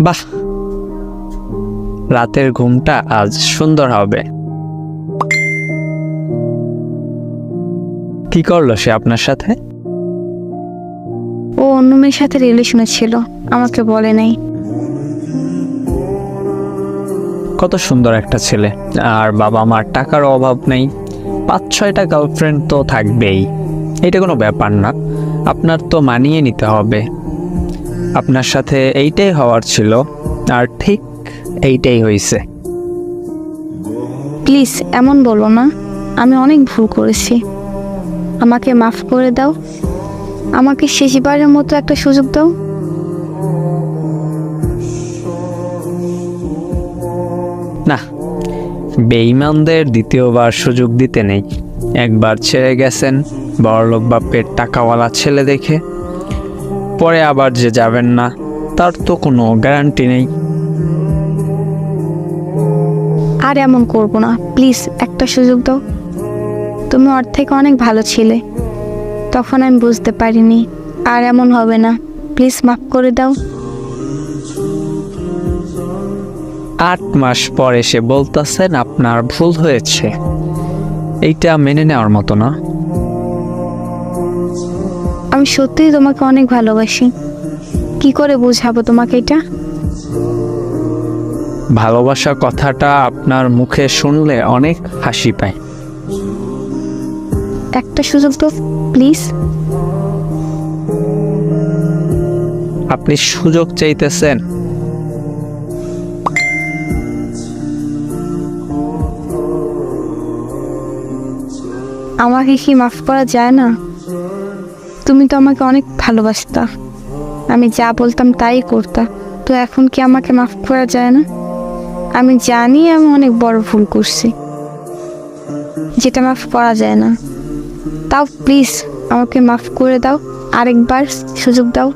বাহ। রাতের ঘুমটা আজ সুন্দর হবে। কি করল সে আপনার সাথে? ও অন্য মেয়ের সাথে রিলেশনে ছিল আমাকে বলে নাই। কত সুন্দর একটা ছেলে আর বাবা মার টাকার অভাব নেই। পাঁচ ছয়টা গার্লফ্রেন্ড তো থাকবেই। এটা কোনো ব্যাপার না। আপনার তো মানিয়ে নিতে হবে। আপনার সাথে এইটাই হওয়ার ছিল আর ঠিক এইটাই হয়েছে প্লিজ এমন বলো না। আমি অনেক ভুল করেছি। আমাকে মাফ করে দাও। আমাকে শেষবারের মতো একটা সুযোগ দাও। না বেইমানদের দ্বিতীয়বার সুযোগ দিতে নেই। একবার ছেড়ে গেছেন বড়লোক বাপের টাকাওয়ালা ছেলে দেখে। পরে আবার যে যাবেন না তার তো কোনো গ্যারান্টি নেই। আর এমন করব না। প্লিজ একটা সুযোগ দাও। তুমি ওর থেকে অনেক ভালো ছিলে। তখন আমি বুঝতে পারিনি। আর এমন হবে না। প্লিজ মাফ করে দাও। আট মাস পর এসে বলতেছেন আপনার ভুল হয়েছে। এইটা মেনে নেওয়ার মতো না। আমি সত্যিই তোমাকে অনেক ভালোবাসি। কি করে বোঝাবো তোমাকে এটা? ভালোবাসা কথাটা আপনার মুখে শুনলে অনেক হাসি পায়। একটা সুযোগ তো প্লিজ। আপনি সুযোগ চাইতেছেন। আমাকে কি মাফ করা যায় না? তুমি তো আমাকে অনেক ভালোবাসতা। আমি যা বলতাম তাই করতা। তো এখন কি আমাকে মাফ করা যায় না? আমি জানি আমি অনেক বড় ভুল করছি। যেটা মাফ করা যায় না। তাও প্লিজ আমাকে মাফ করে দাও। আরেকবার সুযোগ দাও।